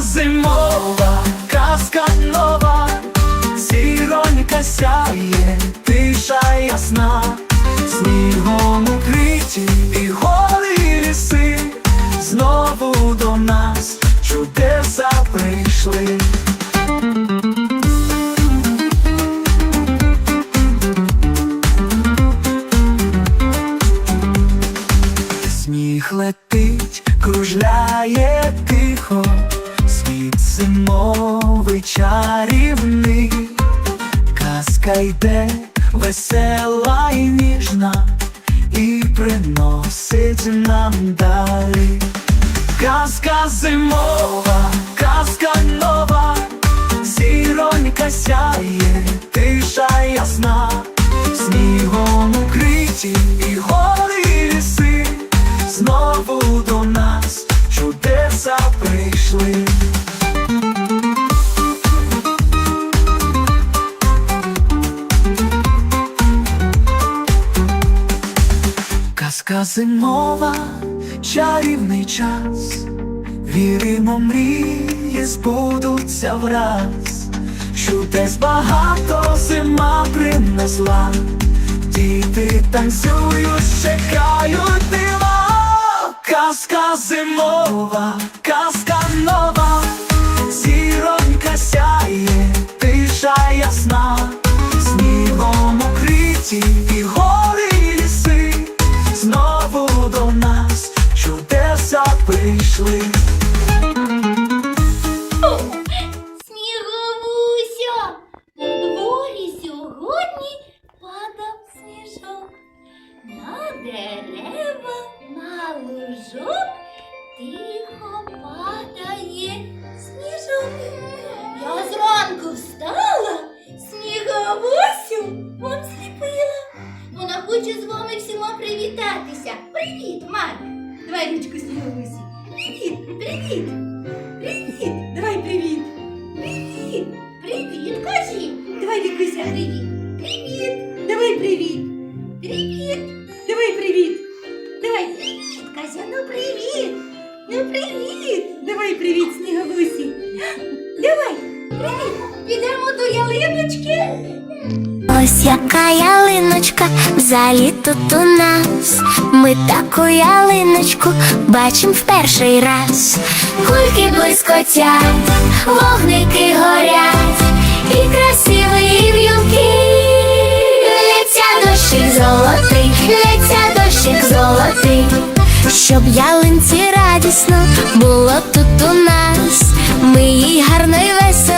Зимова, казка нова, зіронька сяє, тиша ясна, снігом укриті і голі ліси, знову до нас. Чудеса прийшли. Сніг летить, кружляє тихо, світ зимовий чарівний, казка йде весела і ніжна, і приносить нам далі. Казка зимова, казка нова, зіронька сяє, тиша ясна, снігом укриті і Зимова, чарівний час, віримо, мрії збудуться враз, чудес багато зима принесла, діти танцюють, чекають дива, казка зимова, казка нова, зіронька сяє, тиша ясна, снігом укриті і гори прийшли. Сніговуся, на дворі сьогодні падав сніжок. На дерева, на лужок тихо падає сніжок. Я зранку встала, сніговусю вам сліпила. Вона хоче з вами всіма привітатися. Привіт, Марк! Давай ручку сніговусі. Привіт, привіт! Давай привіт! Привіт! Привіт, кажи! Давай, Вікуся, привіт! Привіт! Давай! Привіт! Яка ялиночка в залі тут у нас. Ми таку ялиночку бачим в перший раз. Кульки блискотять, вогники горять, і красиві в'юнки. Лється дощик золотий, лється дощик золотий. Щоб ялинці радісно було тут у нас. Ми їй гарно й весело.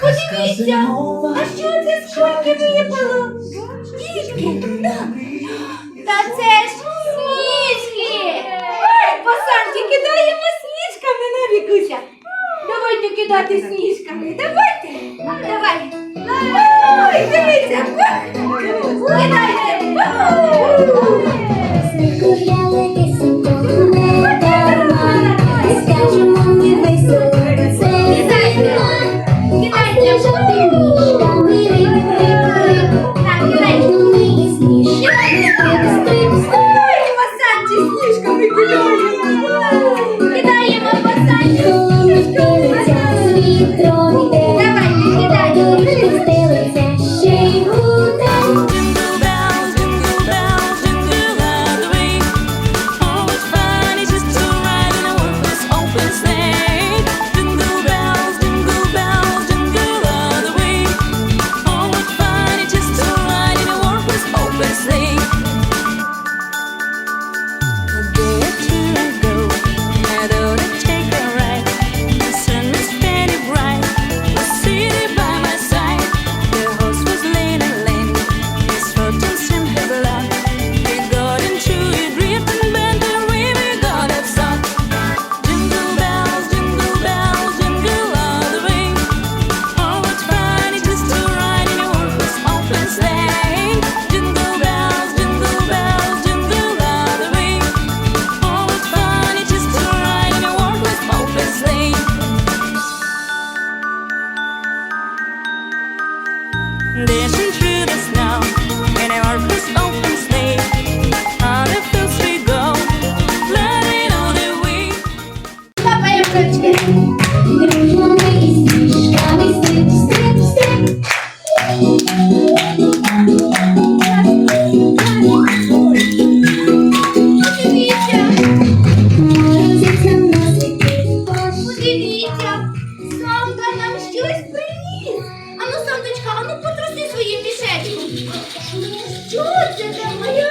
Подивіться. А що це з кульки випало? Скільки? Та це ж сніжки. Ой, пасанки, кидаємо сніжками на вікуся. Давайте кидати сніжками. Давайте. Давай. Ой, дивіться. Кидайте. Ну ми і Що це там моя?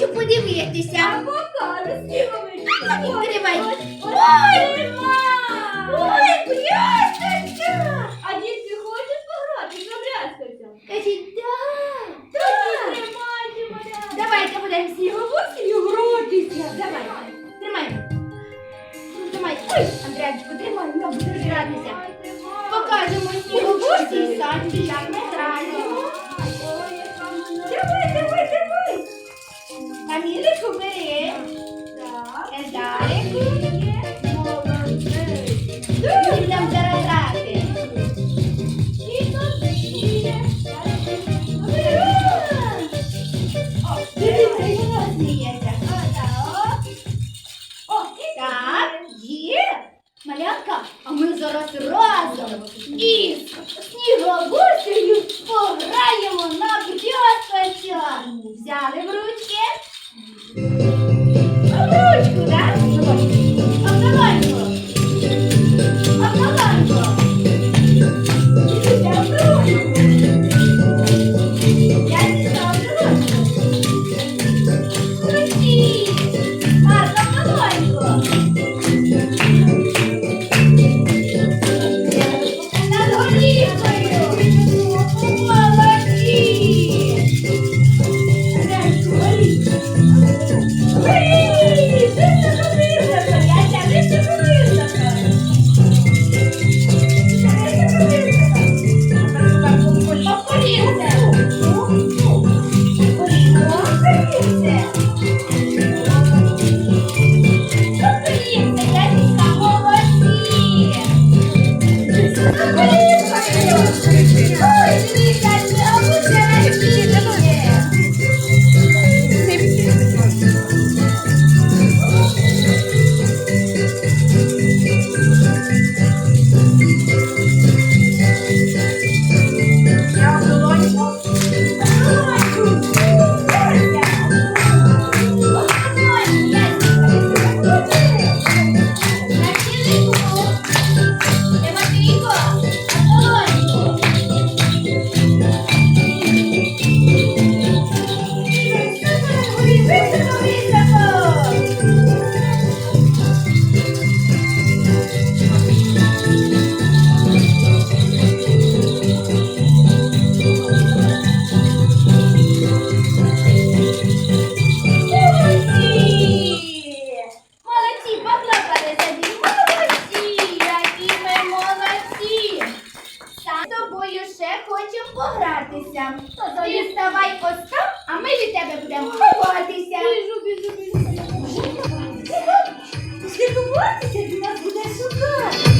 хочу подивитися. А ну, відкривай. Ой, Ой, брязкається. А дітки хочеш пограти, забрязкається. Кажіть, так. Так, тримайте мене. Давайте будемо всі бабусі гротися. Давай, тримай. Ну, тримай. Ой, Андріаночку, тримай, вона буде гратися. Покажемо снігу бусі і садці, як ми хочемо погратися. То тобі вставай ось а ми від тебе будемо ховатися. Біжу, біжу, біжу. Ти ховатися, ти нас будеш шукати.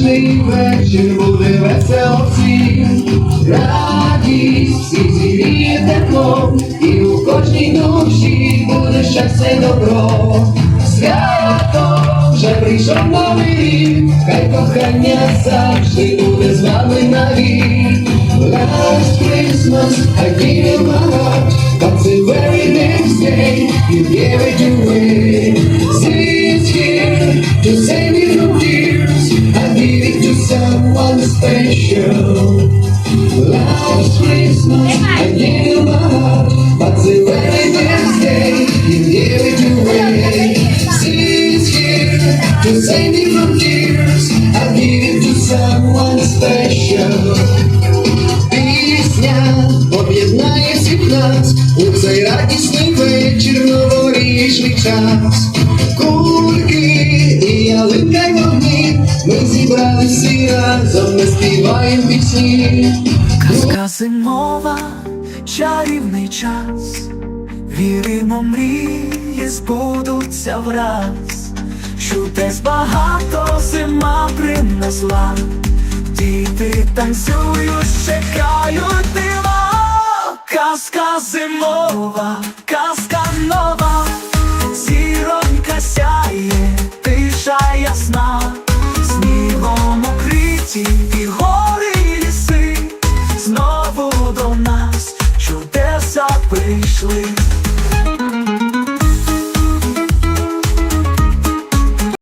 Новорічний вечір буде весело всім. Радість всі зігріє тепло, і у кожній душі буде щастя й добро. Свято вже прийшов новий рік, хай кохання завжди буде з вами навік. Last Christmas I gave you my heart, but the very next day you gave it away. This here to save me special. Last Christmas I gave you my heart, but the very next day you gave it away. This here to save me from нас у цей радісний вечір новорічний час. Кульки і ялинка й вогні, ми зібрали всі разом, ми співаємо пісні. Казка зимова, чарівний час, віримо, мрії збудуться враз, що десь багато зима принесла. Діти танцюють, чекають Казка зимова, казка нова, зіронька сяє, тиша ясна, снігом укриті і гори і ліси, знову до нас чудеса прийшли.